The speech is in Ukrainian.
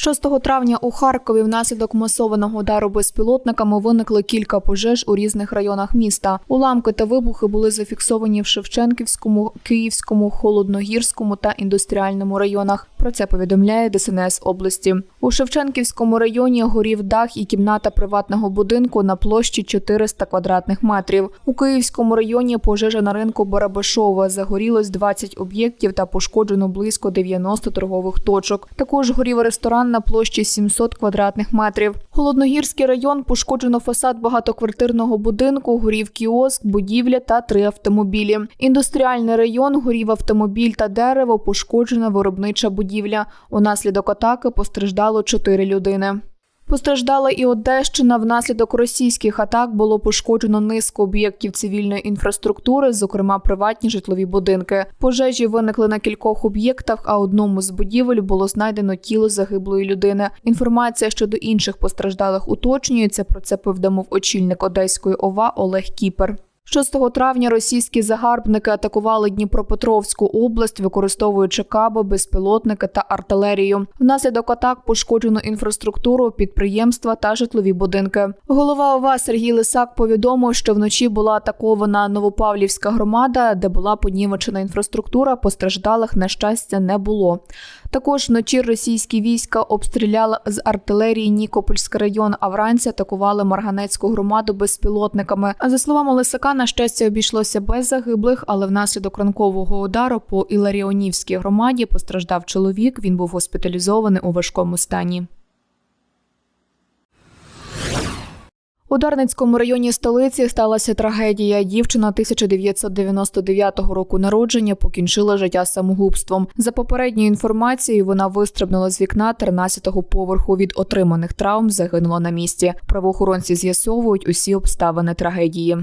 6 травня у Харкові внаслідок масованого удару безпілотниками виникли кілька пожеж у різних районах міста. Уламки та вибухи були зафіксовані в Шевченківському, Київському, Холодногірському та індустріальному районах. Про це повідомляє ДСНС області. У Шевченківському районі горів дах і кімната приватного будинку на площі 400 квадратних метрів. У Київському районі пожежа на ринку Барабашова загорілось 20 об'єктів та пошкоджено близько 90 торгових точок. Також горів ресторан на площі 700 квадратних метрів. Холодногірський район пошкоджено фасад багатоквартирного будинку, горів кіоск, будівля та три автомобілі. Індустріальний район горів автомобіль та дерево, пошкоджена виробнича будівля. Унаслідок атаки постраждало чотири людини. Постраждала і Одещина. Внаслідок російських атак було пошкоджено низку об'єктів цивільної інфраструктури, зокрема приватні житлові будинки. Пожежі виникли на кількох об'єктах, а одному з будівель було знайдено тіло загиблої людини. Інформація щодо інших постраждалих уточнюється. Про це повідомив очільник Одеської ОВА Олег Кіпер. 6 травня російські загарбники атакували Дніпропетровську область, використовуючи каби, безпілотники та артилерію. Внаслідок атак пошкоджено інфраструктуру, підприємства та житлові будинки. Голова ОВА Сергій Лисак повідомив, що вночі була атакована Новопавлівська громада, де була понівечена інфраструктура. Постраждалих на щастя не було. Також вночі російські війська обстріляли з артилерії Нікопольський район, а вранці атакували Марганецьку громаду безпілотниками. За словами Лисака, на щастя, обійшлося без загиблих, але внаслідок ранкового удару по Іларіонівській громаді постраждав чоловік. Він був госпіталізований у важкому стані. У Дарницькому районі столиці сталася трагедія. Дівчина 1999 року народження покінчила життя самогубством. За попередньою інформацією, вона вистрибнула з вікна 13-го поверху. Від отриманих травм загинула на місці. Правоохоронці з'ясовують усі обставини трагедії.